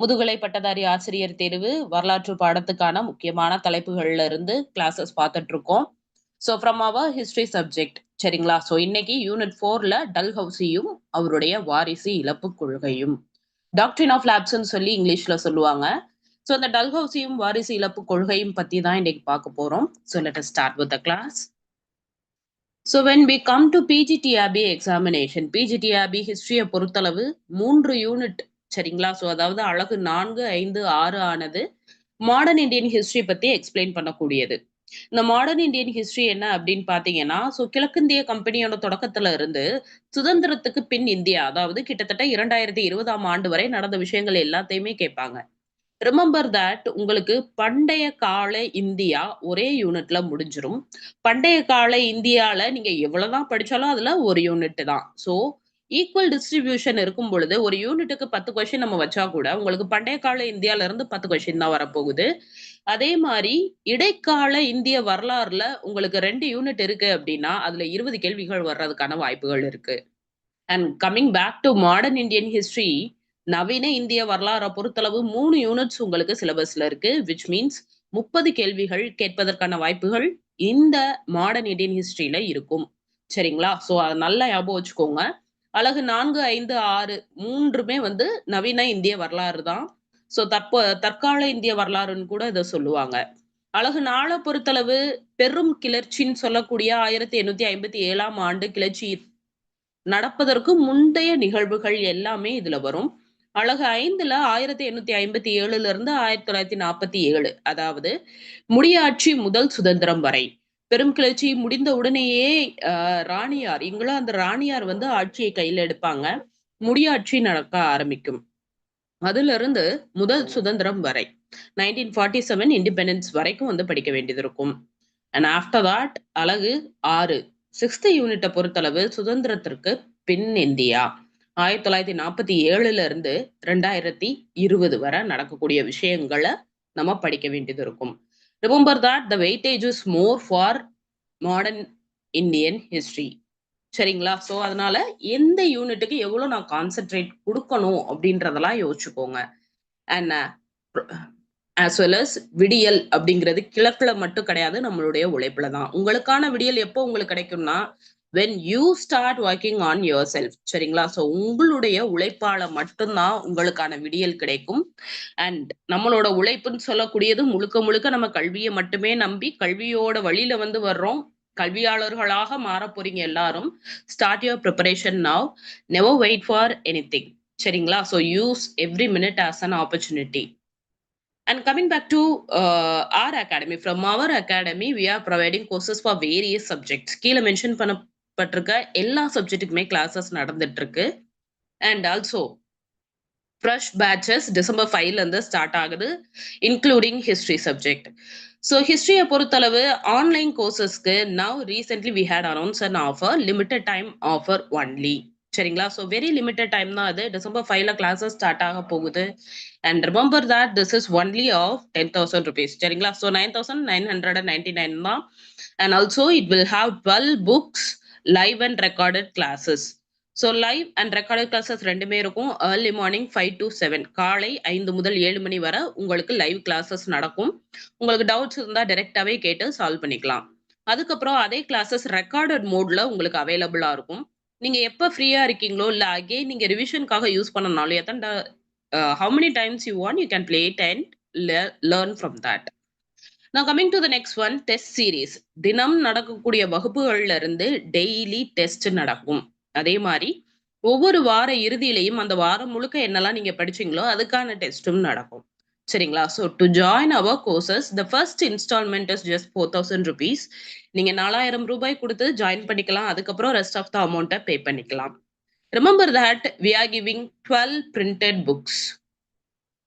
முதுகலை பட்டதாரி ஆசிரியர் தேர்வு வரலாற்று பாடத்துக்கான முக்கியமான தலைப்புகள்ல இருந்து கிளாஸஸ் பார்த்துட்டு இருக்கோம் so from our history subject சரிங்களா? ஸோ இன்னைக்கு யூனிட் ஃபோர்ல டல் ஹவுசியும் அவருடைய வாரிசு இழப்பு கொள்கையும் டாக்டரின் ஆஃப் லேப்ஸ்ன்னு சொல்லி இங்கிலீஷ்ல சொல்லுவாங்க. ஸோ அந்த டல் ஹவுசியும் வாரிசு இழப்பு கொள்கையும் பத்தி தான் இன்னைக்கு பார்க்க போறோம். So let start with the class so when we come to PGTRB examination PGTRB ஹிஸ்டரியை பொறுத்தளவு மூன்று யூனிட் சரிங்களா? ஸோ அதாவது அழகு நான்கு ஐந்து ஆறு ஆனது மாடர்ன் இந்தியன் ஹிஸ்டரி பத்தி எக்ஸ்பிளைன் பண்ணக்கூடியது. இந்த மாடர்ன் இந்தியன் ஹிஸ்டரி என்ன அப்படின்னு பாத்தீங்கன்னா ஸோ கிழக்கிந்திய கம்பெனியோட தொடக்கத்துல இருந்து சுதந்திரத்துக்கு பின் இந்தியா அதாவது கிட்டத்தட்ட இரண்டாயிரத்தி இருபதாம் ஆண்டு வரை நடந்த விஷயங்கள் எல்லாத்தையுமே கேட்பாங்க. ரிமெம்பர் தட் உங்களுக்கு பண்டைய கால இந்தியா ஒரே யூனிட்ல முடிஞ்சிரும். பண்டைய கால இந்தியால நீங்க எவ்வளவுதான் படிச்சாலும் அதுல ஒரு யூனிட் தான். ஸோ ஈக்குவல் டிஸ்ட்ரிபியூஷன் இருக்கும் பொழுது ஒரு யூனிட்டுக்கு பத்து கொஸ்டின் நம்ம வச்சா கூட உங்களுக்கு பண்டைய கால இந்தியால இருந்து பத்து கொஸ்டின் தான் வரப்போகுது. அதே மாதிரி இடைக்கால இந்திய வரலாறுல உங்களுக்கு ரெண்டு யூனிட் இருக்கு அப்படின்னா அதுல இருபது கேள்விகள் வர்றதுக்கான வாய்ப்புகள் இருக்கு. And coming back to modern Indian history நவீன இந்திய வரலாறை பொறுத்தளவு மூணு யூனிட்ஸ் உங்களுக்கு சிலபஸ்ல இருக்கு விச் மீன்ஸ் முப்பது கேள்விகள் கேட்பதற்கான வாய்ப்புகள் இந்த மாடர்ன் இந்தியன் ஹிஸ்டரியில இருக்கும். சரிங்களா? ஸோ அதை நல்லா ஞாபகம் வச்சுக்கோங்க. அழகு நான்கு ஐந்து ஆறு மூன்றுமே வந்து நவீன இந்திய வரலாறு தான். ஸோ தற்போ தற்கால இந்திய வரலாறுன்னு கூட இதை சொல்லுவாங்க. அழகு நாளை பொறுத்தளவு பெரும் கிளர்ச்சின்னு சொல்லக்கூடிய ஆயிரத்தி எண்ணூத்தி ஐம்பத்தி ஏழாம் ஆண்டு கிளர்ச்சி நடப்பதற்கு முந்தைய நிகழ்வுகள் எல்லாமே இதுல வரும். அழகு ஐந்துல ஆயிரத்தி எண்ணூத்தி ஐம்பத்தி ஏழுல இருந்து ஆயிரத்தி தொள்ளாயிரத்தி நாற்பத்தி ஏழு அதாவது முடியாட்சி முதல் சுதந்திரம் வரை. பெரும் கிளர்ச்சி முடிந்த உடனேயே ராணியார் இங்களும் அந்த ராணியார் வந்து ஆட்சியை கையில எடுப்பாங்க. முடியாட்சி நடக்க ஆரம்பிக்கும். அதுல இருந்து முதல் சுதந்திரம் வரை நைன்டீன் ஃபார்ட்டி செவன் இண்டிபெண்டன்ஸ் வரைக்கும் வந்து படிக்க வேண்டியது இருக்கும் அண்ட் ஆஃப்டர் தாட் அழகு ஆறு சிக்ஸ்த் யூனிட்டை பொறுத்தளவு சுதந்திரத்திற்கு பின் இந்தியா. ஆயிரத்தி தொள்ளாயிரத்தி நாற்பத்தி ஏழுல இருந்து ரெண்டாயிரத்தி இருபது வரை நடக்கக்கூடிய விஷயங்களை நம்ம படிக்க வேண்டியது இருக்கும் remember that the weightage is more for modern Indian history சரிங்களா? ஸோ அதனால எந்த யூனிட்டுக்கு எவ்வளோ நான் கான்சென்ட்ரேட் கொடுக்கணும் அப்படின்றதெல்லாம் யோசிச்சுக்கோங்க. அண்ட் ஆஸ் வெல் அஸ் விடியல் அப்படிங்கிறது கிழக்குல மட்டும் கிடையாது நம்மளுடைய உழைப்புல தான் உங்களுக்கான விடியல் எப்போ உங்களுக்கு கிடைக்கும்னா when you start working on yourself சரிங்களா? ஸோ உங்களுடைய உழைப்பால மட்டும்தான் உங்களுக்கான விடியல் கிடைக்கும். அண்ட் நம்மளோட உழைப்புன்னு சொல்லக்கூடியது முழுக்க முழுக்க நம்ம கல்வியை மட்டுமே நம்பி கல்வியோட வழியில வந்து வர்றோம். கல்வியாளர்களாக மாற போறீங்க எல்லாரும். Start your preparation now never wait for anything சரிங்களா so use every minute as an opportunity and coming back to our academy from our academy we are providing courses for various subjects கீழே mention பண்ண பட்டிருக்க எல்லா சப்ஜெக்ட்டுக்குமே classes நடந்துட்டு இருக்கு and also fresh batches December ஃபைவ்ல இருந்து ஸ்டார்ட் ஆகுது இன்க்ளூடிங் ஹிஸ்ட்ரி சப்ஜெக்ட் ஸோ ஹிஸ்ட்ரியை பொறுத்தளவு online கோர்சஸ்க்கு now recently we had announce an offer limited time offer only சரிங்களா? ஸோ வெரி லிமிட்டட் டைம் தான் அது. டிசம்பர் ஃபைவ்ல கிளாஸஸ் ஸ்டார்ட் ஆக போகுது. And remember that this is only of ten thousand rupees சரிங்களா? So nine thousand nine hundred and ninety nine தான். And also it will have twelve books live and recorded classes so live and recorded classes ரெண்டுமே இருக்கும். Early morning five to seven காலை ஐந்து முதல் ஏழு மணி வரை உங்களுக்கு லைவ் கிளாஸஸ் நடக்கும். உங்களுக்கு டவுட்ஸ் இருந்தால் டைரெக்டாகவே கேட்டு சால்வ் பண்ணிக்கலாம். அதுக்கப்புறம் அதே கிளாஸஸ் ரெக்கார்டட் மோட்ல உங்களுக்கு அவைலபிளாக இருக்கும். நீங்கள் எப்போ ஃப்ரீயாக இருக்கீங்களோ இல்லை அகைன் நீங்கள் ரிவிஷனுக்காக யூஸ் பண்ணனாலும் எத்தனை how many times you want you can play it and learn from that நான் coming to the next one test series தினம் நடக்கக்கூடிய வகுப்புகள்ல இருந்து டெய்லி டெஸ்ட் நடக்கும். அதே மாதிரி ஒவ்வொரு வார இறுதியிலையும் அந்த வாரம் முழுக்க என்னெல்லாம் நீங்க படிச்சீங்களோ அதுக்கான டெஸ்ட்டும் நடக்கும். சரிங்களா? So to join our courses the first instalment is just four thousand rupees நீங்க நாலாயிரம் ரூபாய் கொடுத்து ஜாயின் பண்ணிக்கலாம். அதுக்கப்புறம் ரெஸ்ட் ஆஃப் த அமௌண்ட்டை பே பண்ணிக்கலாம். Remember that we are giving twelve printed books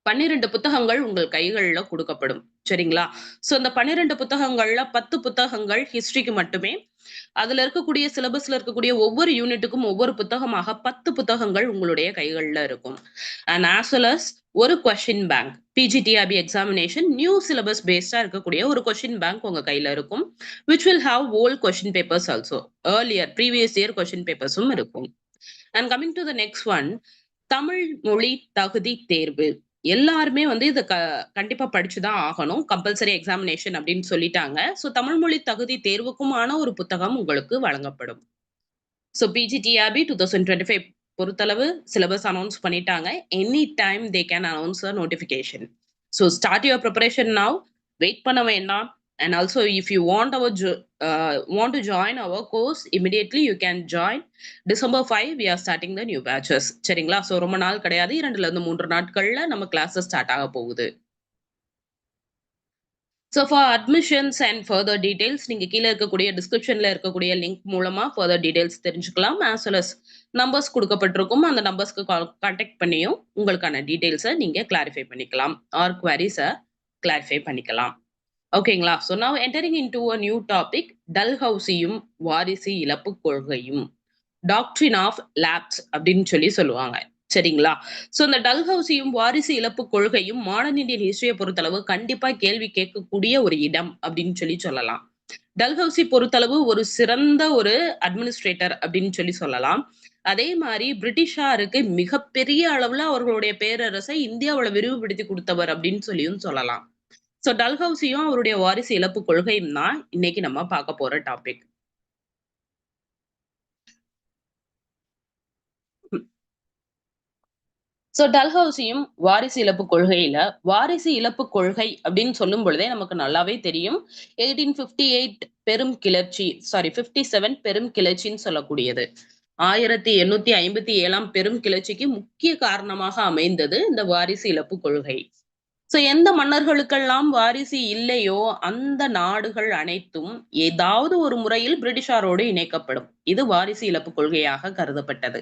பன்னிரண்டு புத்தகங்கள் உங்கள் கைகளில் கொடுக்கப்படும். சரிங்களா? ஸோ அந்த பன்னிரெண்டு புத்தகங்கள்ல பத்து புத்தகங்கள் ஹிஸ்டரிக்கு மட்டுமே. அதுல இருக்கக்கூடிய சிலபஸ்ல இருக்கக்கூடிய ஒவ்வொரு யூனிட்டுக்கும் ஒவ்வொரு புத்தகமாக பத்து புத்தகங்கள் உங்களுடைய கைகளில் இருக்கும். அண்ட் ஆஸ் வெல் அஸ் ஒரு question bank PGTRB examination new syllabus பேஸ்டா இருக்கக்கூடிய ஒரு கொஷின் பேங்க் உங்க கையில இருக்கும். Which will have old question papers also earlier previous year question பேப்பர்ஸும் இருக்கும். And coming to the next one Tamil மொழி தகுதி தேர்வு. எல்லாருமே வந்து இதை க கண்டிப்பா படிச்சுதான் ஆகணும். கம்பல்சரி எக்ஸாமினேஷன் அப்படின்னு சொல்லிட்டாங்க. ஸோ தமிழ் மொழி தகுதி தேர்வுக்குமான ஒரு புத்தகம் உங்களுக்கு வழங்கப்படும். ஸோ பிஜிடிஆர்பி 2025 பொறுத்தளவு சிலபஸ் அனௌன்ஸ் பண்ணிட்டாங்க. Any time they can announce a notification. So start your preparation now. Wait பண்ண வேண்டாம். And also if you want our Joe a want to join our course immediately you can join. December five we are starting the new batches சரிங்களா? So ரொம்ப நாள் கிடையாது. 2லருந்து 3 நாட்கள்ல நம்ம classes start ஆக போகுது. So for admissions and further details நீங்கள் கீழே இருக்கக்கூடிய டிஸ்கிரிப்ஷனில் இருக்கக்கூடிய லிங்க் மூலமாக ஃபர்தர் டீடைல்ஸ் தெரிஞ்சுக்கலாம். ஆஸ் வெல் அஸ் நம்பர்ஸ் கொடுக்கப்பட்டிருக்கும் அந்த நம்பர்ஸ்க்கு கால் கான்டாக்ட் பண்ணியும் உங்களுக்கான டீட்டெயில்ஸை நீங்கள் கிளாரிஃபை பண்ணிக்கலாம். ஆர் குவாரிஸை கிளாரிஃபை பண்ணிக்கலாம். ஓகேங்களா? So now entering into a new topic டல்ஹவுசியும் வாரிசு இழப்பு கொள்கையும். டாக்ட்ரின் ஆஃப் லேப்ஸ் அப்படின்னு சொல்லி சொல்லுவாங்க. சரிங்களா? ஸோ இந்த டல்ஹவுசியும் வாரிசு இழப்பு கொள்கையும் மாடர்ன் இந்தியன் ஹிஸ்டரியை பொறுத்தளவு கண்டிப்பா கேள்வி கேட்கக்கூடிய ஒரு இடம் அப்படின்னு சொல்லி சொல்லலாம். டல்ஹவுசி பொறுத்தளவு ஒரு சிறந்த ஒரு அட்மினிஸ்ட்ரேட்டர் அப்படின்னு சொல்லி சொல்லலாம். அதே மாதிரி பிரிட்டிஷாருக்கு மிகப்பெரிய அளவுல அவர்களுடைய பேரரசை இந்தியாவுல விரிவுபடுத்தி கொடுத்தவர் அப்படின்னு சொல்லியும் சொல்லலாம். ஸோ டல்ஹவுசியும் அவருடைய வாரிசு இழப்பு கொள்கையும் தான் இன்னைக்கு நம்ம பார்க்க போற டாபிக். ஸோ டல்ஹவுசியும் வாரிசு இழப்பு கொள்கையில, வாரிசு இழப்பு கொள்கை அப்படின்னு சொல்லும் பொழுதே நமக்கு நல்லாவே தெரியும். 1858 பெரும் கிளர்ச்சி சாரி 57 பெரும் கிளர்ச்சின்னு சொல்லக்கூடியது. 1857ஆம் பெரும் கிளர்ச்சிக்கு முக்கிய காரணமாக அமைந்தது இந்த வாரிசு இழப்பு கொள்கை. ஸோ எந்த மன்னர்களுக்கெல்லாம் வாரிசு இல்லையோ அந்த நாடுகள் அனைத்தும் ஏதாவது ஒரு முறையில் பிரிட்டிஷாரோடு இணைக்கப்படும். இது வாரிசு இழப்பு கொள்கையாக கருதப்பட்டது.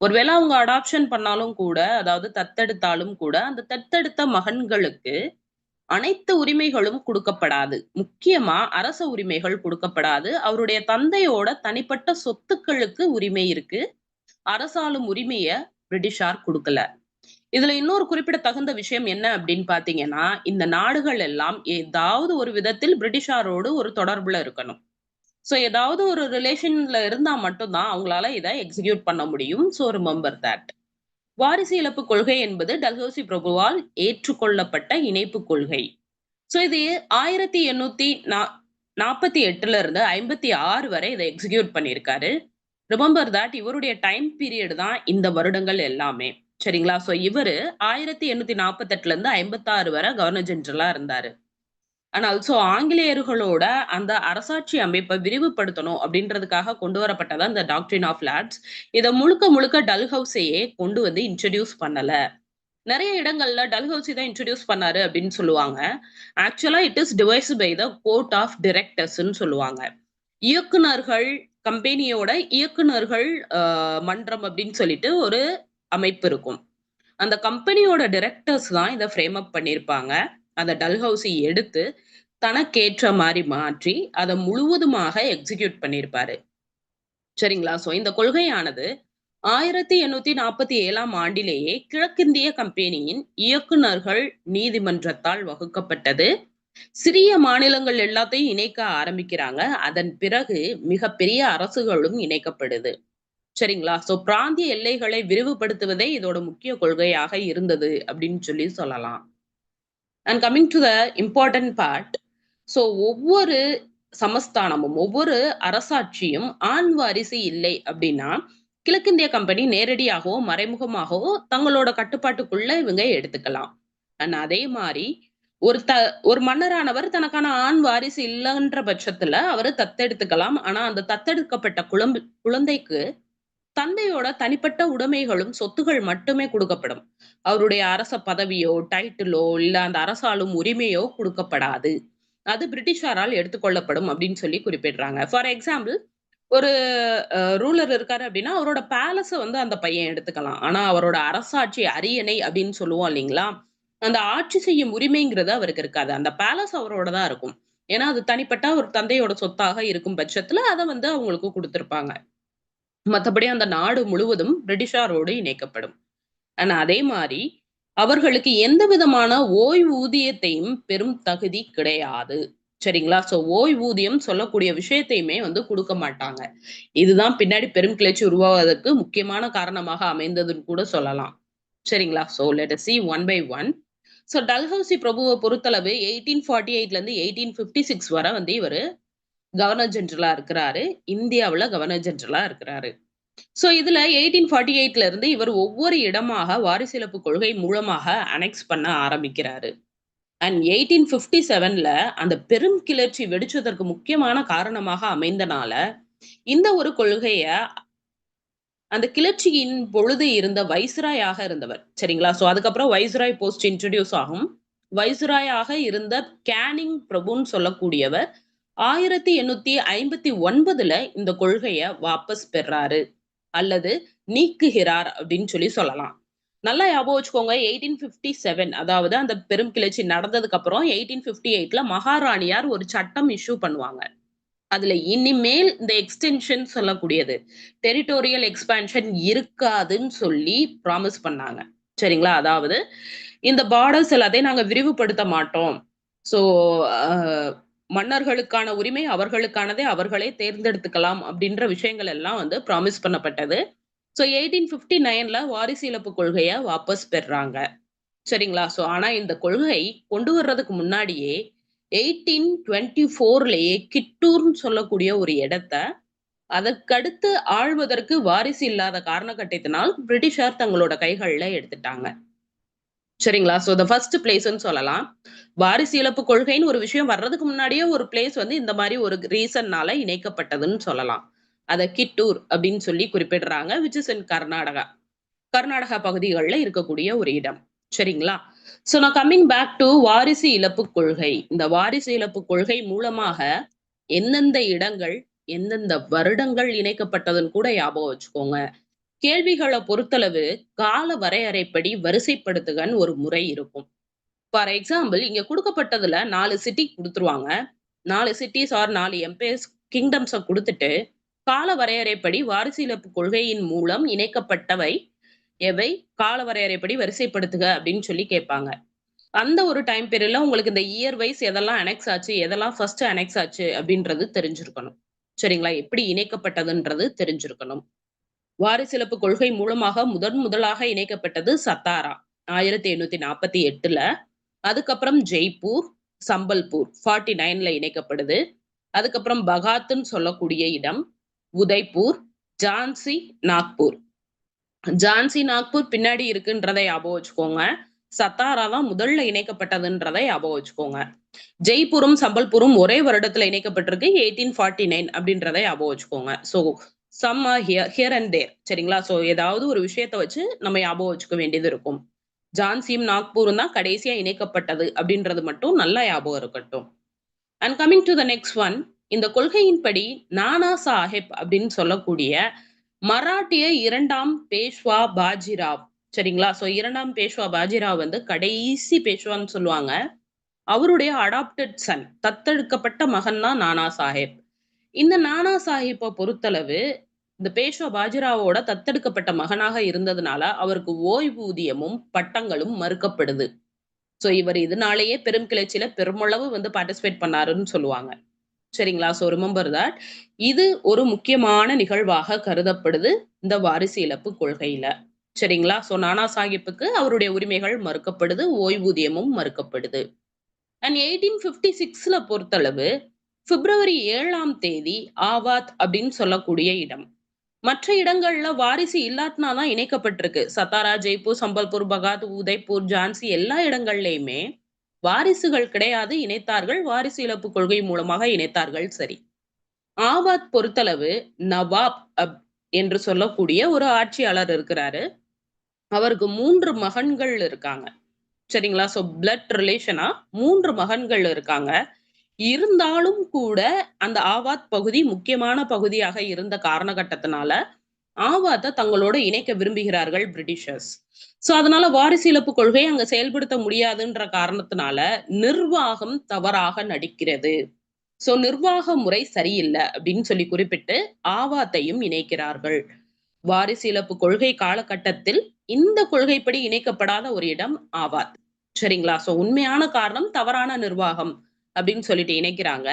ஒருவேளை அவங்க அடாப்ஷன் பண்ணாலும் கூட, அதாவது தத்தெடுத்தாலும் கூட, அந்த தத்தெடுத்த மகன்களுக்கு அனைத்து உரிமைகளும் கொடுக்கப்படாது முக்கியமா அரச உரிமைகள் கொடுக்கப்படாது அவருடைய தந்தையோட தனிப்பட்ட சொத்துக்களுக்கு உரிமை இருக்கு. அரசாலும் உரிமைய பிரிட்டிஷார் கொடுக்கல இதுல இன்னொரு குறிப்பிடத்தகுந்த விஷயம் என்ன அப்படின்னு பார்த்தீங்கன்னா, இந்த நாடுகள் எல்லாம் ஏதாவது ஒரு விதத்தில் பிரிட்டிஷாரோடு ஒரு தொடர்புல இருக்கணும். ஸோ ஏதாவது ஒரு ரிலேஷன்ல இருந்தா மட்டும்தான் அவங்களால இதை எக்ஸிக்யூட் பண்ண முடியும். So remember that. வாரிசு இழப்பு கொள்கை என்பது டல்ஹோசி பிரபுவால் ஏற்றுக்கொள்ளப்பட்ட இணைப்பு கொள்கை. ஸோ இது 1848ல இருந்து 56 வரை இதை எக்ஸிக்யூட் பண்ணியிருக்காரு. ரிமெம்பர் தட் இவருடைய டைம் பீரியட் தான் இந்த வருடங்கள் எல்லாமே. சரிங்களா? ஸோ இவரு 1848ல இருந்து 56 வரை கவர்னர் ஜெனரலா இருந்தாரு. ஆனால் ஸோ ஆங்கிலேயர்களோட அந்த அரசாட்சி அமைப்பை விரிவுபடுத்தணும் அப்படின்றதுக்காக கொண்டு வரப்பட்டது இந்த டாக்டரின் ஆஃப் லேப்ஸ். இதை முழுக்க முழுக்க டல்ஹவுஸையே கொண்டு வந்து இன்ட்ரடியூஸ் பண்ணல. நிறைய இடங்கள்ல டல்ஹவுசி தான் இன்ட்ரடியூஸ் பண்ணாரு அப்படின்னு சொல்லுவாங்க. ஆக்சுவலா it is devise by the court of டிரெக்டர்ஸ்ன்னு சொல்லுவாங்க. இயக்குனர்கள் கம்பெனியோட இயக்குனர்கள் மன்றம் அப்படின்னு சொல்லிட்டு ஒரு அமைப்பு இருக்கும். அந்த கம்பெனியோட டிரெக்டர்ஸ் தான் இதை ஃப்ரேம் அப் பண்ணியிருப்பாங்க. அந்த டல்ஹவுசி எடுத்து தனக்கேற்ற மாதிரி மாற்றி, அதை முழுவதுமாக எக்ஸிக்யூட் பண்ணியிருப்பாரு. சரிங்களா? ஸோ இந்த கொள்கையானது 1847ஆம் ஆண்டிலேயே கிழக்கிந்திய கம்பெனியின் இயக்குநர்கள் நீதிமன்றத்தால் வகுக்கப்பட்டது. சிறிய மாநிலங்கள் எல்லாத்தையும் இணைக்க ஆரம்பிக்கிறாங்க. அதன் பிறகு மிகப்பெரிய அரசுகளும் இணைக்கப்படுது. சரிங்களா? ஸோ பிராந்திய எல்லைகளை விரிவுபடுத்துவதே இதோட முக்கிய கொள்கையாக இருந்தது அப்படின்னு சொல்லி சொல்லலாம். And coming to the important part. So ஒவ்வொரு சமஸ்தானமும், ஒவ்வொரு அரசாட்சியும் ஆண் வாரிசு இல்லை அப்படின்னா, கிழக்கிந்திய கம்பெனி நேரடியாகவோ, மறைமுகமாகவோ தங்களோட கட்டுப்பாட்டுக்குள்ள இவங்க எடுத்துக்கலாம். அண்ட் அதே மாதிரி ஒரு த ஒரு மன்னரானவர் தனக்கான ஆண் வாரிசு இல்லைன்ற பட்சத்துல அவரு தத்தெடுத்துக்கலாம். ஆனா அந்த தத்தெடுக்கப்பட்ட குழம்பு குழந்தைக்கு தந்தையோட தனிப்பட்ட உடைமைகளும், சொத்துகள் மட்டுமே கொடுக்கப்படும் அவருடைய அரச பதவியோ, டைட்டிலோ, இல்ல அந்த அரசாலும் உரிமையோ கொடுக்கப்படாது அது பிரிட்டிஷாரால் எடுத்துக்கொள்ளப்படும் அப்படின்னு சொல்லி குறிப்பிடுறாங்க. ஃபார் எக்ஸாம்பிள் ஒரு ரூலர் இருக்காரு அப்படின்னா, அவரோட பேலஸ வந்து அந்த பையன் எடுத்துக்கலாம். ஆனா அவரோட அரசாட்சி அரியணை அப்படின்னு சொல்லுவோம் இல்லைங்களா? அந்த ஆட்சி செய்யும் உரிமைங்கிறது அவருக்கு இருக்காது. அந்த பேலஸ் அவரோட தான் இருக்கும். ஏன்னா அது தனிப்பட்ட ஒரு தந்தையோட சொத்தாக இருக்கும் பட்சத்துல அதை வந்து அவங்களுக்கு கொடுத்துருப்பாங்க மத்தபடி அந்த நாடு முழுவதும் பிரிட்டிஷாரோடு இணைக்கப்படும். அண்ட் அதே மாதிரி அவர்களுக்கு எந்த விதமான ஓய்வூதியத்தையும் பெரும் தகுதி கிடையாது. சரிங்களா? ஸோ ஓய்வூதியம் சொல்லக்கூடிய விஷயத்தையுமே வந்து கொடுக்க மாட்டாங்க. இதுதான் பின்னாடி பெரும் கிளர்ச்சி உருவாவதற்கு முக்கியமான காரணமாக அமைந்ததுன்னு கூட சொல்லலாம். சரிங்களா so let see one by one so Dalhousie பிரபுவை பொறுத்தளவு எயிட்டீன் ஃபார்ட்டி எயிட்ல இருந்து எயிட்டீன் ஃபிஃப்டி சிக்ஸ் வரை வந்து இவர் கவர்னர் ஜென்ரலா இருக்கிறாரு. இந்தியாவில் கவர்னர் ஜென்ரலா இருக்கிறாரு. ஸோ இதுல எயிட்டீன் ஃபார்ட்டி எயிட்ல இருந்து இவர் ஒவ்வொரு இடமாக வாரிசிலப்பு கொள்கை மூலமாக அனெக்ஸ் பண்ண ஆரம்பிக்கிறாரு. அண்ட் எயிட்டீன் ஃபிஃப்டி செவன்ல அந்த பெரும் கிளர்ச்சி வெடிச்சதற்கு முக்கியமான காரணமாக அமைந்தனால இந்த ஒரு கொள்கைய அந்த கிளர்ச்சியின் பொழுது இருந்த வைஸ்ராயாக இருந்தவர். சரிங்களா? ஸோ அதுக்கப்புறம் வைஸ்ராய் போஸ்ட் இன்ட்ரடியூஸ் ஆகும். வைஸ்ராயாக இருந்த கேனிங் பிரபுன்னு சொல்லக்கூடியவர் ஆயிரத்தி எண்ணூத்தி ஐம்பத்தி ஒன்பதுல இந்த கொள்கைய வாபஸ் பெறாரு அல்லது நீக்குகிறார் அப்படின்னு சொல்லி சொல்லலாம். நல்லா ஞாபகம் வச்சுக்கோங்க எயிட்டீன் பிப்டி செவன் அதாவது அந்த பெரும் கிளர்ச்சி நடந்ததுக்கு அப்புறம் எயிட்டீன் பிப்டி எயிட்ல மகாராணியார் ஒரு சட்டம் இஷ்யூ பண்ணுவாங்க. அதுல இனிமேல் இந்த எக்ஸ்டென்ஷன் சொல்லக்கூடியது. டெரிட்டோரியல் எக்ஸ்பான்ஷன் இருக்காதுன்னு சொல்லி ப்ராமிஸ் பண்ணாங்க. சரிங்களா? அதாவது இந்த பார்டர்ஸ் எல்லாத்தையும் நாங்க விரிவுபடுத்த மாட்டோம். ஸோ மன்னர்களுக்கான உரிமை அவர்களுக்கானதே அவர்களே தேர்ந்தெடுத்துக்கலாம் அப்படின்ற விஷயங்கள் எல்லாம் வந்து ப்ராமிஸ் பண்ணப்பட்டது. ஸோ எயிட்டீன் ஃபிஃப்டி நைன்ல வாரிசு இழப்பு கொள்கையை வாபஸ் பெறாங்க. சரிங்களா? ஸோ ஆனா இந்த கொள்கை கொண்டு வர்றதுக்கு முன்னாடியே எயிட்டீன் டுவெண்ட்டி ஃபோர்லயே கிட்டூர்னு சொல்லக்கூடிய ஒரு இடத்த அதற்கடுத்து ஆழ்வதற்கு வாரிசு இல்லாத காரணக்கட்டத்தினால் பிரிட்டிஷார் தங்களோட கைகளில் எடுத்துட்டாங்க. சரிங்களா? ஸோ த ஃபர்ஸ்ட் பிளேஸ்ன்னு சொல்லலாம். வாரிசு இழப்பு கொள்கைன்னு ஒரு விஷயம் வர்றதுக்கு முன்னாடியே ஒரு பிளேஸ் வந்து இந்த மாதிரி ஒரு ரீசன்னால இணைக்கப்பட்டதுன்னு சொல்லலாம். அதை கிட்டூர் அப்படின்னு சொல்லி குறிப்பிடுறாங்க which is in Karnataka. Karnataka பகுதிகளில் இருக்கக்கூடிய ஒரு இடம். சரிங்களா? ஸோ நான் கம்மிங் பேக் டு வாரிசு இழப்பு கொள்கை. இந்த வாரிசு இழப்பு கொள்கை மூலமாக எந்தெந்த இடங்கள் எந்தெந்த வருடங்கள் இணைக்கப்பட்டதுன்னு கூட ஞாபகம் வச்சுக்கோங்க. கேள்விகளை பொறுத்தளவு கால வரையறைப்படி வரிசைப்படுத்துகன்னு ஒரு முறை இருக்கும். ஃபார் எக்ஸாம்பிள் இங்க கொடுக்கப்பட்டதுல நாலு சிட்டி கொடுத்துருவாங்க. நாலு சிட்டிஸ் ஆர் நாலு எம்பையர்ஸ் கிங்டம்ஸை கொடுத்துட்டு கால வரையறைப்படி வாரிசு இழப்பு கொள்கையின் மூலம் இணைக்கப்பட்டவை எவை? கால வரையறைப்படி வரிசைப்படுத்துக அப்படின்னு சொல்லி கேட்பாங்க. அந்த ஒரு டைம் பீரியட்ல உங்களுக்கு இந்த இயர் வைஸ் எதெல்லாம் அனெக்ஸ் ஆச்சு எதெல்லாம் ஃபர்ஸ்ட் அனெக்ஸ் ஆச்சு அப்படின்றது தெரிஞ்சிருக்கணும். சரிங்களா? எப்படி இணைக்கப்பட்டதுன்றது தெரிஞ்சிருக்கணும். வாரிசிலப்பு கொள்கை மூலமாக முதன் முதலாக இணைக்கப்பட்டது சத்தாரா. ஆயிரத்தி எண்ணூத்தி நாற்பத்தி எட்டுல. அதுக்கப்புறம் ஜெய்ப்பூர் சம்பல்பூர் ஃபார்ட்டி நைன்ல இணைக்கப்படுது. அதுக்கப்புறம் பகாத்துன்னு சொல்லக்கூடிய இடம் உதய்பூர் ஜான்சி நாக்பூர். ஜான்சி நாக்பூர் பின்னாடி இருக்குன்றதை ஞாபகம் வச்சுக்கோங்க. சத்தாரா தான் முதல்ல இணைக்கப்பட்டதுன்றதை ஞாபகம் வச்சுக்கோங்க. ஜெய்ப்பூரும் சம்பல்பூரும் ஒரே வருடத்துல இணைக்கப்பட்டிருக்கு. எயிட்டீன் ஃபார்ட்டி நைன் அப்படின்றதை ஞாபகம் வச்சுக்கோங்க. So some here here and there சரிங்களா? ஸோ ஏதாவது ஒரு விஷயத்த வச்சு நம்ம ஞாபகம் வச்சுக்க வேண்டியது இருக்கும். ஜான்சியும் நாக்பூரும் தான் கடைசியா இணைக்கப்பட்டது அப்படின்றது மட்டும் நல்லா ஞாபகம் இருக்கட்டும். And coming to the next one இந்த கொள்கையின்படி நானா சாஹிப் அப்படின்னு சொல்லக்கூடிய மராட்டிய இரண்டாம் பேஷ்வா பாஜிராவ். சரிங்களா? ஸோ இரண்டாம் பேஷ்வா பாஜிராவ் வந்து கடைசி பேஷ்வான்னு சொல்லுவாங்க. அவருடைய அடாப்டட் சன் தத்தெடுக்கப்பட்ட மகன் தான் நானா சாஹிப். இந்த நானா சாஹிப்பை பொறுத்தளவு இந்த பேஷ்வா பாஜிராவோட தத்தெடுக்கப்பட்ட மகனாக இருந்ததுனால அவருக்கு ஓய்வூதியமும் பட்டங்களும் மறுக்கப்படுது. ஸோ இவர் இதனாலேயே பெரும் கிளர்ச்சியில பெருமளவு வந்து பார்ட்டிசிபேட் பண்ணாருன்னு சொல்லுவாங்க. சரிங்களா? ஸோ ரிமெம்பர் தட் இது ஒரு முக்கியமான நிகழ்வாக கருதப்படுது இந்த வாரிசு இழப்பு கொள்கையில. சரிங்களா? ஸோ நானா சாஹிப்புக்கு அவருடைய உரிமைகள் மறுக்கப்படுது ஓய்வூதியமும் மறுக்கப்படுது. அண்ட் எயிட்டீன் ஃபிஃப்டி சிக்ஸ்ல பொறுத்தளவு பிப்ரவரி ஏழாம் தேதி ஆவாத் அப்படின்னு சொல்லக்கூடிய இடம். மற்ற இடங்கள்ல வாரிசு இல்லாட்டினா தான் இணைக்கப்பட்டிருக்கு. சத்தாரா ஜெய்ப்பூர் சம்பல்பூர் பகாத் உதய்பூர் ஜான்சி எல்லா இடங்கள்லயுமே வாரிசுகள் கிடையாது இணைத்தார்கள். வாரிசு இழப்பு கொள்கை மூலமாக இணைத்தார்கள். சரி. ஆவாத் பொறுத்தளவு நவாப் அப் என்று சொல்லக்கூடிய ஒரு ஆட்சியாளர் இருக்கிறாரு. அவருக்கு மூன்று மகன்கள் இருக்காங்க. சரிங்களா? ஸோ பிளட் ரிலேஷனா மூன்று மகன்கள் இருக்காங்க. இருந்தாலும் கூட அந்த ஆவாத் பகுதி முக்கியமான பகுதியாக இருந்த காரணகட்டத்தினால ஆவாத்தை தங்களோட இணைக்க விரும்புகிறார்கள் பிரிட்டிஷர்ஸ். சோ அதனால வாரிசு இழப்பு கொள்கை அங்க செயல்படுத்த முடியாதுன்ற காரணத்தினால நிர்வாகம் தவறாக நடிக்கிறது. சோ நிர்வாக முறை சரியில்லை அப்படின்னு சொல்லி குறிப்பிட்டு ஆவாத்தையும் இணைக்கிறார்கள். வாரிசு இழப்பு கொள்கை காலகட்டத்தில் இந்த கொள்கைப்படி இணைக்கப்படாத ஒரு இடம் ஆவாத். சரிங்களா? சோ உண்மையான காரணம் தவறான நிர்வாகம். அப்படின்னு சொல்லிட்டு இணைக்கிறாங்க.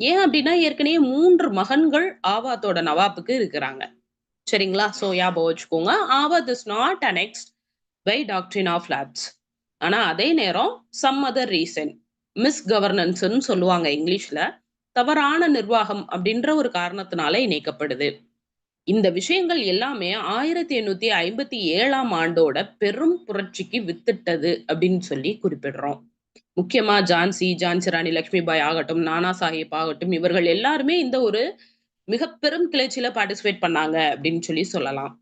ஏன் அப்படின்னா ஏற்கனவே மூன்று மகன்கள் ஆவாத்தோட நவாப்புக்கு இருக்கிறாங்க. சரிங்களா? சோ ஞாபகம் வச்சுக்கோங்க. Awadh is not annexed by doctrine of lapse ஆனா அதே நேரம் சம் அதர் ரீசன் மிஸ் கவர்னன்ஸ்னு சொல்லுவாங்க இங்கிலீஷ்ல. தவறான நிர்வாகம் அப்படின்ற ஒரு காரணத்தினால இணைக்கப்படுது. இந்த விஷயங்கள் எல்லாமே ஆயிரத்தி எண்ணூத்தி ஐம்பத்தி ஏழாம் ஆண்டோட பெரும் புரட்சிக்கு வித்திட்டது அப்படின்னு சொல்லி குறிப்பிடுறோம். முக்கியமா ஜான்சி ஜான்சி ராணி லட்சுமிபாய் ஆகட்டும் நானா சாஹிப் ஆகட்டும் இவர்கள் எல்லாருமே இந்த ஒரு மிக பெரும் கிளர்ச்சியில பார்ட்டிசிபேட் பண்ணாங்க அப்படின்னு சொல்லி சொல்லலாம்.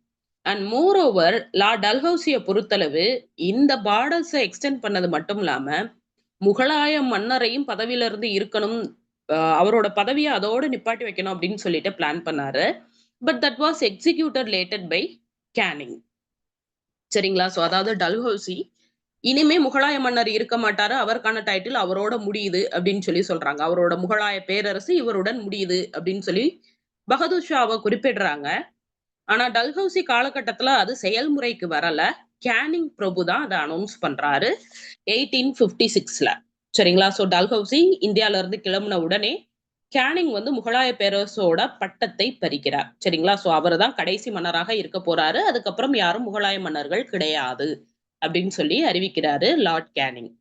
அண்ட் மோர் ஓவர் லா டல்ஹவுசிய பொறுத்தளவு இந்த பார்டர்ஸை எக்ஸ்டெண்ட் பண்ணது மட்டும் இல்லாம முகலாய மன்னரையும் பதவியில இருந்து இருக்கணும் அவரோட பதவியை அதோட நிப்பாட்டி வைக்கணும் அப்படின்னு சொல்லிட்டு பிளான் பண்ணாரு. But that was executed later by Canning சரிங்களா? ஸோ அதாவது டல்ஹவுசி இனிமே முகலாய மன்னர் இருக்க மாட்டாரு அவருக்கான டைட்டில் அவரோட முடியுது அப்படின்னு சொல்லி சொல்றாங்க. அவரோட முகலாய பேரரசு இவருடன் முடியுது அப்படின்னு சொல்லி பகதூர் ஷாவை குறிப்பிடுறாங்க. ஆனா டல்ஹவுசி காலகட்டத்துல அது செயல்முறைக்கு வரல. கேனிங் பிரபு தான் அதை அனௌன்ஸ் பண்றாரு எயிட்டீன் பிப்டி சிக்ஸ்ல சரிங்களா? ஸோ டல்ஹவுசி இந்தியால இருந்து கிளம்புன உடனே கேனிங் வந்து முகலாய பேரரசோட பட்டத்தை பறிக்கிறார். சரிங்களா? ஸோ அவர் தான் கடைசி மன்னராக இருக்க போறாரு. அதுக்கப்புறம் யாரும் முகலாய மன்னர்கள் கிடையாது. அப்படின்னு சொல்லி அறிவிக்கிறாரு லார்ட் கேனிங்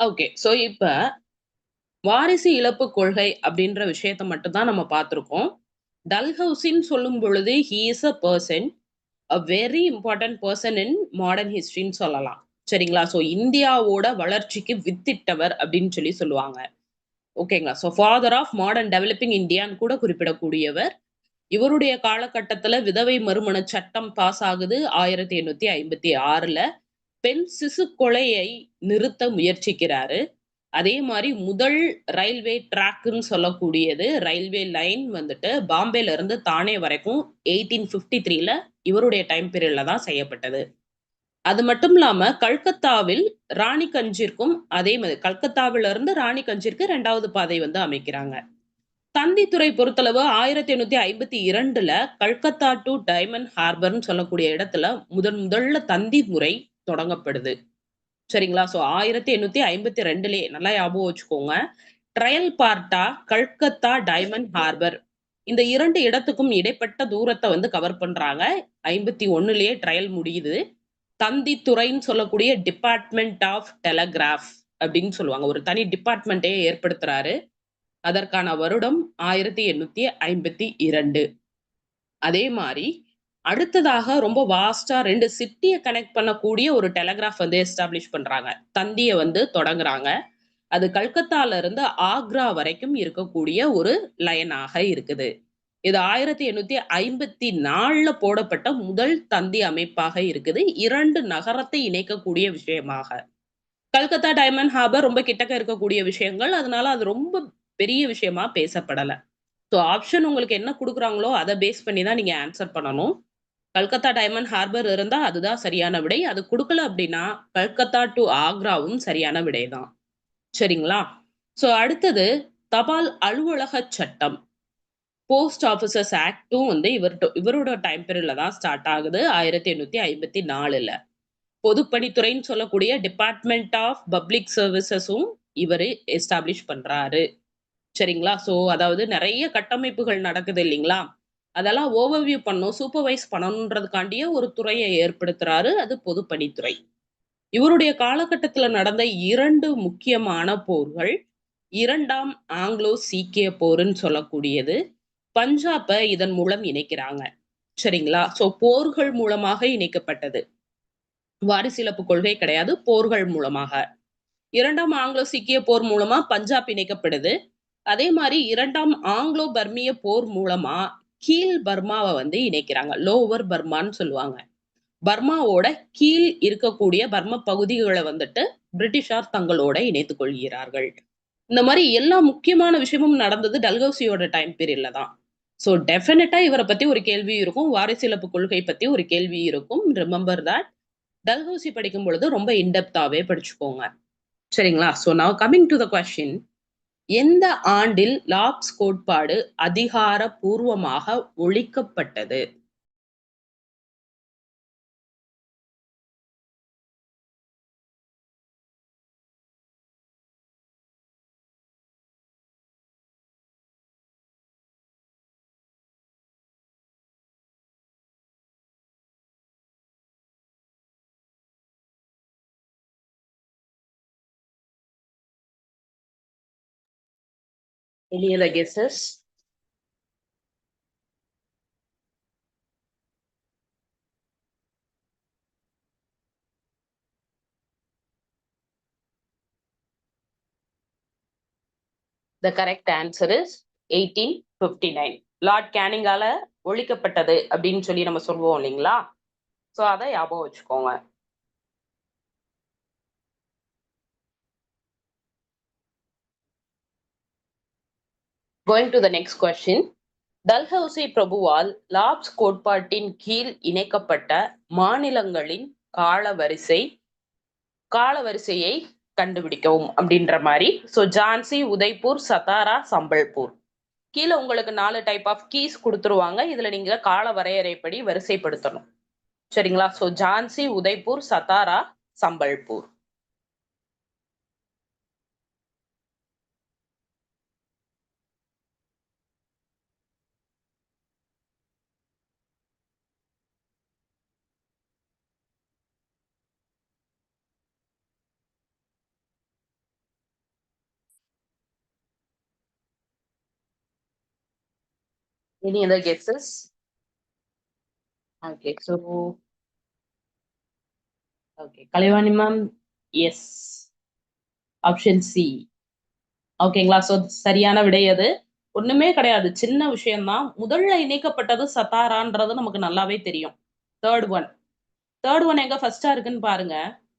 ஓகே ஸோ இப்ப வாரிசு இழப்பு கொள்கை அப்படின்ற விஷயத்த மட்டும் தான் நம்ம பார்த்துருக்கோம். டல்ஹவுசின்னு சொல்லும் பொழுது he is a person a very important person in modern ஹிஸ்ட்ரின்னு சொல்லலாம். சரிங்களா? ஸோ இந்தியாவோட வளர்ச்சிக்கு வித்திட்டவர் அப்படின்னு சொல்லி சொல்லுவாங்க. ஓகேங்களா so father of modern developing இந்தியான்னு கூட குறிப்பிடக்கூடியவர். இவருடைய காலகட்டத்துல விதவை மறுமண சட்டம் பாஸ் ஆகுது ஆயிரத்தி எண்ணூத்தி ஐம்பத்தி ஆறுல. பெண் சிசு கொலையை நிறுத்த முயற்சிக்கிறாரு. அதே மாதிரி முதல் ரயில்வே ட்ராக்குன்னு சொல்லக்கூடியது ரயில்வே லைன் வந்துட்டு பாம்பேல இருந்து தானே வரைக்கும் எயிட்டீன் பிப்டி த்ரீல இவருடைய டைம் பீரியட்ல தான் செய்யப்பட்டது. அது மட்டும் இல்லாம கல்கத்தாவில் ராணி கஞ்சிற்கும் அதே மாதிரி கல்கத்தாவில இருந்து ராணி கஞ்சிற்கு ரெண்டாவது பாதை வந்து அமைக்கிறாங்க. தந்தித்துறை பொறுத்தளவு ஆயிரத்தி எண்ணூத்தி ஐம்பத்தி இரண்டுல கல்கத்தா டு டைமண்ட் ஹார்பர்னு சொல்லக்கூடிய இடத்துல முதன் முதல்ல தந்தி முறை தொடங்கப்படுது. சரிங்களா? ஸோ ஆயிரத்தி எண்ணூத்தி ஐம்பத்தி ரெண்டுலேயே நல்லா ஞாபகம் வச்சுக்கோங்க. ட்ரையல் பார்ட்டா கல்கத்தா டைமண்ட் ஹார்பர் இந்த இரண்டு இடத்துக்கும் இடைப்பட்ட தூரத்தை வந்து கவர் பண்றாங்க. ஐம்பத்தி ஒன்னுலயே ட்ரையல் முடியுது. தந்தி துறைன்னு சொல்லக்கூடிய டிபார்ட்மெண்ட் ஆஃப் டெலகிராஃப் அப்படின்னு சொல்லுவாங்க. ஒரு தனி டிபார்ட்மெண்ட்டே ஏற்படுத்துறாரு. அதற்கான வருடம் ஆயிரத்தி எண்ணூத்தி ஐம்பத்தி இரண்டு. அதே மாதிரி அடுத்ததாக ரொம்ப வாஸ்டா ரெண்டு சிட்டியை கனெக்ட் பண்ணக்கூடிய ஒரு டெலகிராஃப் வந்து எஸ்டாப்ளிஷ் பண்றாங்க. தந்தியை வந்து தொடங்குறாங்க. அது கல்கத்தால இருந்து ஆக்ரா வரைக்கும் இருக்கக்கூடிய ஒரு லைனாக இருக்குது. இது ஆயிரத்தி எண்ணூத்தி ஐம்பத்தி நாலுல போடப்பட்ட முதல் தந்தி அமைப்பாக இருக்குது. இரண்டு நகரத்தை இணைக்கக்கூடிய விஷயமாக. கல்கத்தா டைமண்ட் ஹார்பர் ரொம்ப கிட்டக்க இருக்கக்கூடிய விஷயங்கள். அதனால அது ரொம்ப பெரிய விஷயமா பேசப்படலை. ஸோ ஆப்ஷன் உங்களுக்கு என்ன கொடுக்குறாங்களோ அதை பேஸ் பண்ணி தான் நீங்கள் ஆன்சர் பண்ணணும். கல்கத்தா டைமண்ட் ஹார்பர் இருந்தால் அதுதான் சரியான விடை. அது கொடுக்கல அப்படின்னா கல்கத்தா டு ஆக்ராவும் சரியான விடை தான். சரிங்களா? ஸோ அடுத்தது தபால் அலுவலக சட்டம். போஸ்ட் ஆஃபீஸர்ஸ் ஆக்டும் வந்து இவர் இவரோட டைம் பீரியட்ல தான் ஸ்டார்ட் ஆகுது ஆயிரத்தி எண்ணூத்தி ஐம்பத்தி நாலுல. பொதுப்பணித்துறைன்னு சொல்லக்கூடிய டிபார்ட்மெண்ட் ஆஃப் பப்ளிக் சர்வீசஸும் இவர் எஸ்டாப்ளிஷ் பண்றாரு. சரிங்களா? ஸோ அதாவது நிறைய கட்டமைப்புகள் நடக்குது இல்லைங்களா? அதெல்லாம் ஓவர்வியூ பண்ணும் சூப்பர்வைஸ் பண்ணணுன்றதுக்காண்டியே ஒரு துறையை ஏற்படுத்துறாரு அது பொதுப்பணித்துறை. இவருடைய காலகட்டத்துல நடந்த இரண்டு முக்கியமான போர்கள் இரண்டாம் ஆங்கிலோ சீக்கிய போருன்னு சொல்லக்கூடியது பஞ்சாபை இதன் மூலம் இணைக்கிறாங்க. சரிங்களா? சோ போர்கள் மூலமாக இணைக்கப்பட்டது. வாரிசிலப்பு கொள்கை கிடையாது போர்கள் மூலமாக. இரண்டாம் ஆங்கிலோ சீக்கிய போர் மூலமா பஞ்சாப் இணைக்கப்படுது. அதே மாதிரி இரண்டாம் ஆங்கிலோ பர்மிய போர் மூலமா கீழ் பர்மாவை வந்து இணைக்கிறாங்க. லோவர் பர்மான்னு சொல்லுவாங்க. பர்மாவோட கீழ் இருக்கக்கூடிய பர்ம பகுதிகளை வந்துட்டு பிரிட்டிஷார் தங்களோட இணைத்துக் கொள்கிறார்கள். இந்த மாதிரி எல்லா முக்கியமான விஷயமும் நடந்தது டல்கௌசியோட டைம் பீரியட்ல தான். ஸோ டெஃபினட்டா இவரை பத்தி ஒரு கேள்வி இருக்கும். வாரிசிலப்பு கொள்கை பத்தி ஒரு கேள்வி இருக்கும். ரிமெம்பர் தட் டல்கௌசி படிக்கும் பொழுது ரொம்ப இன்டெப்தாவே படிச்சுக்கோங்க. சரிங்களா? ஸோ நான் கம்மிங் டு த கொஸ்டின் எந்த ஆண்டில் லாப்ஸ் கோட்பாடு அதிகாரபூர்வமாக ஒழிக்கப்பட்டது? Any other guesses? The correct answer is 1859. Lord கேனிங்கால ஒழிக்கப்பட்டது அப்படின்னு சொல்லி நம்ம சொல்லுவோம் இல்லைங்களா ஸோ அதை ஞாபகம் வச்சுக்கோங்க going to the next question Dalhousie பிரபுவால் lapse கோட்பாட்டின் கீழ் இணைக்கப்பட்ட மாநிலங்களின் காலவரிசை காலவரிசையை கண்டுபிடிக்கவும் அப்படின்ற மாதிரி. ஸோ ஜான்சி உதய்பூர் சதாரா சம்பல்பூர் கீழே உங்களுக்கு நாலு டைப் ஆஃப் கீஸ் கொடுத்துருவாங்க. இதுல நீங்க கால வரையறைப்படி வரிசைப்படுத்தணும். சரிங்களா? So Jhansi Udaipur Satara Sambalpur Any other guesses? Okay, so okay, Kalivani ma'am, yes. Option C ஓகேங்களா ஸோ சரியான விடை அது. ஒண்ணுமே கிடையாது. சின்ன விஷயம்தான். முதல்ல இணைக்கப்பட்டது சத்தாரான்றது நமக்கு நல்லாவே தெரியும். தேர்ட் ஒன் தேர்ட் ஒன் எங்க ஃபர்ஸ்டா இருக்குன்னு பாருங்க.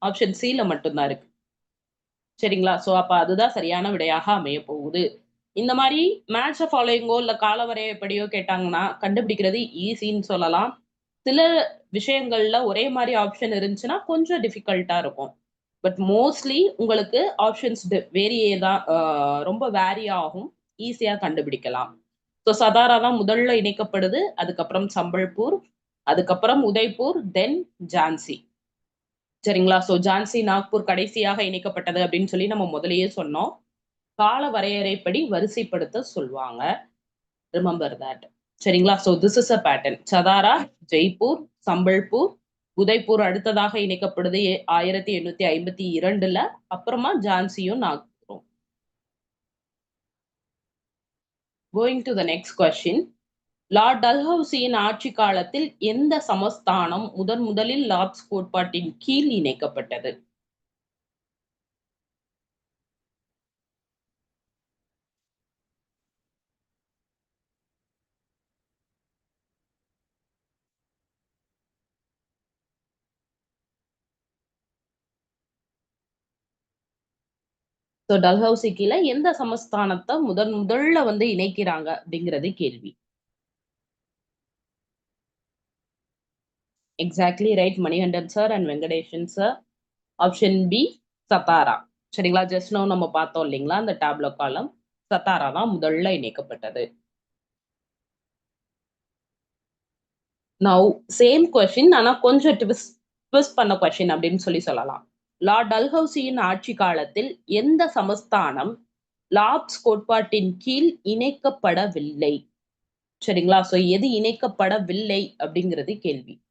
ஆப்ஷன் சில மட்டும்தான் இருக்கு. சரிங்களா? ஸோ அப்ப அதுதான் சரியான விடையாக அமைய போகுது. இந்த மாதிரி மேட்ச் ஃபாலோயிங்கோ இல்லை காலவரையப்படியோ கேட்டாங்கன்னா கண்டுபிடிக்கிறது ஈஸின்னு சொல்லலாம். சில விஷயங்கள்ல ஒரே மாதிரி ஆப்ஷன் இருந்துச்சுன்னா கொஞ்சம் டிஃபிகல்ட்டா இருக்கும். பட் மோஸ்ட்லி உங்களுக்கு ஆப்ஷன்ஸ் வேரியே தான் ரொம்ப வேரி ஆகும். ஈஸியா கண்டுபிடிக்கலாம். ஸோ சதாரா தான் முதல்ல இணைக்கப்படுது. அதுக்கப்புறம் சம்பல்பூர் அதுக்கப்புறம் உதய்பூர் தென் ஜான்சி. சரிங்களா? ஸோ ஜான்சி நாக்பூர் கடைசியாக இணைக்கப்பட்டது அப்படின்னு சொல்லி நம்ம முதலையே சொன்னோம். கால வரையறைப்படி வரிசைப்படுத்த சொல்லுவாங்க ரிமெம்பர் தட் சரிங்களா? So this is a pattern Satara Jaipur Sambalpur Udaipur அடுத்ததாக இணைக்கப்படுது ஆயிரத்தி எண்ணூத்தி ஐம்பத்தி இரண்டுல. அப்புறமா ஜான்சியும் நாக்பூரும் going to the next question lord டல்ஹவுசியின் ஆட்சி காலத்தில் எந்த சமஸ்தானம் முதன் முதலில் லாப்ஸ் கோட்பாட்டின் கீழ் இணைக்கப்பட்டது? ஸோ டல்ஹவுசி கீழே எந்த சமஸ்தானத்தை முதன் முதல்ல வந்து இணைக்கிறாங்க அப்படிங்கிறது கேள்வி. Exactly right Manikandan sir and Venkatesan sir option B Satara சரிங்களா? ஜஸ்ட் நோ நம்ம பார்த்தோம் இல்லைங்களா? அந்த டேப்லோ காலம் சத்தாரா தான் முதல்ல இணைக்கப்பட்டது. நவ் சேம் கொஸ்டின் ஆனா கொஞ்சம் ட்விஸ்ட் ட்விஸ்ட் பண்ண கொஸ்டின் அப்படின்னு சொல்லி சொல்லலாம். லார்ட் டல்ஹவுசியின் ஆட்சி காலத்தில் எந்த சமஸ்தானம் லாப்ஸ் கோட்பாட்டின் கீழ் இணைக்கப்படவில்லை? சரிங்களா? சோ எது இணைக்கப்படவில்லை அப்படிங்கிறது கேள்வி.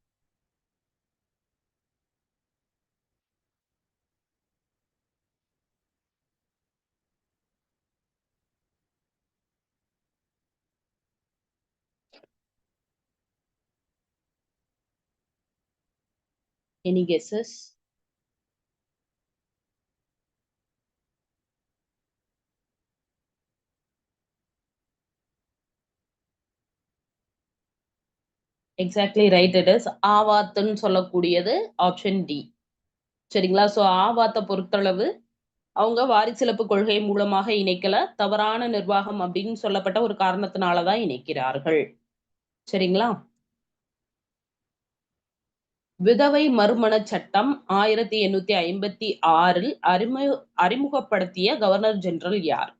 Any guesses? Exactly right it is ஆவாத்துன்னு சொல்லக்கூடியது ஆப்ஷன் டி சரிங்களா? ஸோ ஆவாத்தை பொறுத்தளவு அவங்க வாரிசிலப்பு கொள்கை மூலமாக இணைக்கல தவறான நிர்வாகம் அப்படின்னு சொல்லப்பட்ட ஒரு காரணத்தினாலதான் இணைக்கிறார்கள். சரிங்களா? விதவை மறுமண சட்டம் ஆயிரத்தி எண்ணூத்தி ஐம்பத்தி ஆறில் அறிமுக அறிமுகப்படுத்திய கவர்னர் ஜெனரல் யார்?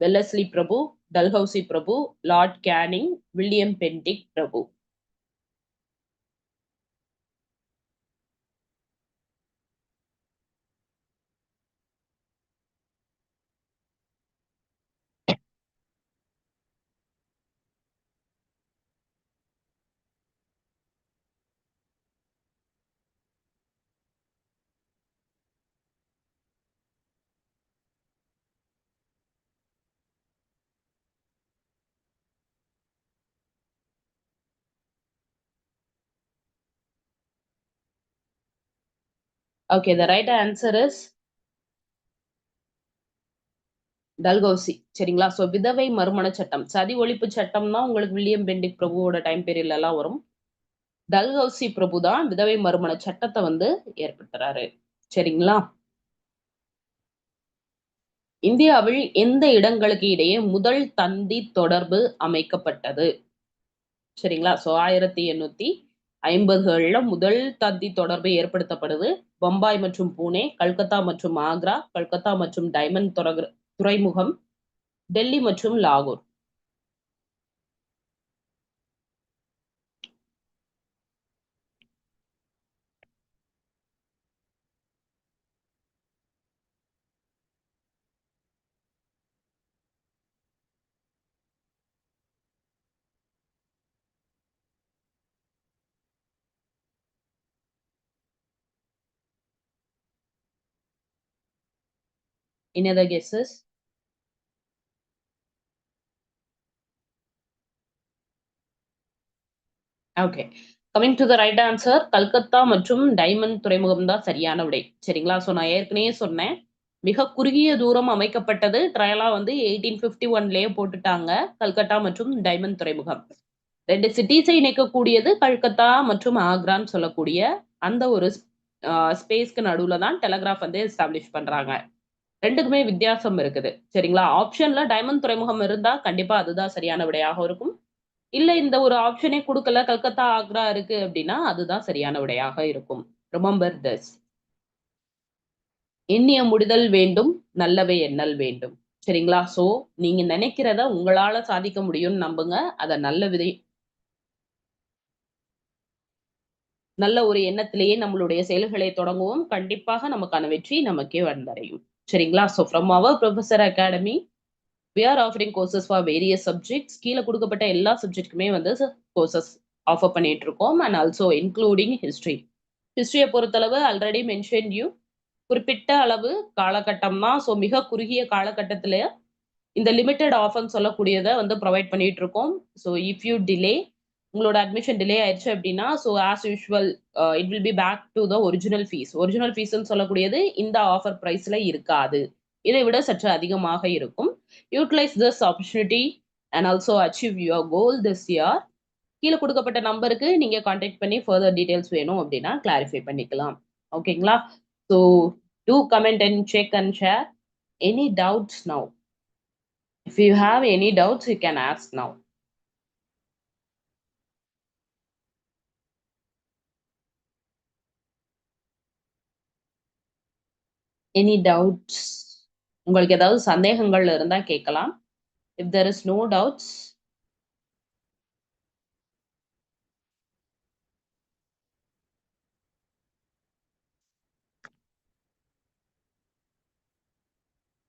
வெல்லஸ்லி பிரபு டல்ஹவுசி பிரபு லார்ட் கேனிங் வில்லியம் பென்டிக் பிரபு. Okay, the right answer is Dalhousie சரிங்களா? ஸோ விதவை மறுமண சட்டம். சதி ஒழிப்பு சட்டம்னா உங்களுக்கு வில்லியம் பெண்டிக் பிரபுவோட டைம் பீரியட்லலாம் வரும். டல்கௌசி பிரபு தான் விதவை மறுமண சட்டத்தை வந்து ஏற்படுத்துறாரு. சரிங்களா? இந்தியாவில் எந்த இடங்களுக்கு இடையே முதல் தந்தி தொடர்பு அமைக்கப்பட்டது? சரிங்களா? ஸோ ஆயிரத்தி எண்ணூத்தி ஐம்பதுகளில் முதல் தந்தி தொடர்பு ஏற்படுத்தப்படுது. பம்பாய் மற்றும் பூனே கல்கத்தா மற்றும் ஆக்ரா கல்கத்தா மற்றும் டைமண்ட் துறைமுகம் டெல்லி மற்றும் லாகூர். Any other guesses? Okay coming to the right answer Calcutta மற்றும் டைமண்ட் துறைமுகம் தான் சரியான விடை. சரிங்களா? ஸோ நான் ஏற்கனவே சொன்னேன். மிக குறுகிய தூரம் அமைக்கப்பட்டது. ட்ரையலா வந்து எயிட்டீன் ஃபிஃப்டி ஒன்லயே போட்டுட்டாங்க. கல்கத்தா மற்றும் டைமண்ட் துறைமுகம். ரெண்டு சிட்டிஸை இணைக்கக்கூடியது கல்கத்தா மற்றும் ஆக்ரான்னு சொல்லக்கூடிய அந்த ஒரு ஸ்பேஸ்க்கு நடுவில் தான் டெலகிராஃப் வந்து எஸ்டாப்ளிஷ் பண்றாங்க. ரெண்டுக்குமே வித்தியாசம் இருக்குது. சரிங்களா? ஆப்ஷன்ல டைமண்ட் துறைமுகம் இருந்தா கண்டிப்பா அதுதான் சரியான விடையாக இருக்கும். இல்ல இந்த ஒரு ஆப்ஷனே கொடுக்கல கல்கத்தா ஆக்ரா இருக்கு அப்படின்னா அதுதான் சரியான விடையாக இருக்கும். ரிமம்பர் திஸ் எண்ணிய முடிதல் வேண்டும் நல்லவை எண்ணல் வேண்டும். சரிங்களா? சோ நீங்க நினைக்கிறத உங்களால சாதிக்க முடியும்னு நம்புங்க. அத நல்ல விதை நல்ல ஒரு எண்ணத்திலேயே நம்மளுடைய செயல்களை தொடங்குவோம். கண்டிப்பாக நமக்கான வெற்றி நமக்கே வந்தடையும். சரிங்களா? So from our professor academy we are offering courses for various subjects கீழே கொடுக்கப்பட்ட எல்லா சப்ஜெக்ட்டுக்குமே வந்து கோர்சஸ் ஆஃபர் பண்ணிட்டு இருக்கோம் அண்ட் ஆல்சோ இன்க்ளூடிங் ஹிஸ்ட்ரி ஹிஸ்ட்ரியை பொறுத்தளவு ஆல்ரெடி மென்ஷன் யூ குறிப்பிட்ட அளவு காலகட்டம் தான். ஸோ மிக குறுகிய காலகட்டத்தில் இந்த லிமிட்டெட் ஆஃபர்னு சொல்லக்கூடியதை வந்து ப்ரொவைட் பண்ணிட்டு இருக்கோம் ஸோ இஃப் யூ டிலே உங்களோட அட்மிஷன் டிலே ஆயிடுச்சு அப்படின்னா so as usual it will be back to the original fees original ஃபீஸ்ன்னு சொல்லக்கூடியது இந்த ஆஃபர் ப்ரைஸில் இருக்காது. இதை விட சற்று அதிகமாக இருக்கும். Utilise this opportunity and also achieve your goal this year கீழே கொடுக்கப்பட்ட நம்பருக்கு நீங்கள் காண்டாக்ட் பண்ணி ஃபர்தர் டீட்டெயில்ஸ் வேணும் அப்படின்னா கிளாரிஃபை பண்ணிக்கலாம். ஓகேங்களா so do comment and check and share any doubts now if you have any doubts you can ask now any doubts உங்களுக்கு ஏதாவது சந்தேகங்கள் இருந்தா கேட்கலாம் if there is no doubts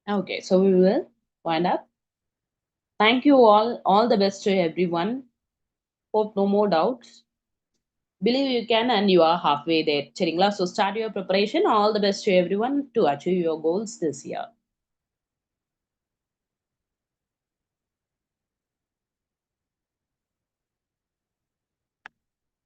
Okay, so we will wind up. Thank you all. All the best to everyone. Hope no more doubts. Believe you can and you are halfway there. சரிங்களா So start your preparation. All the best to everyone to achieve your goals this year.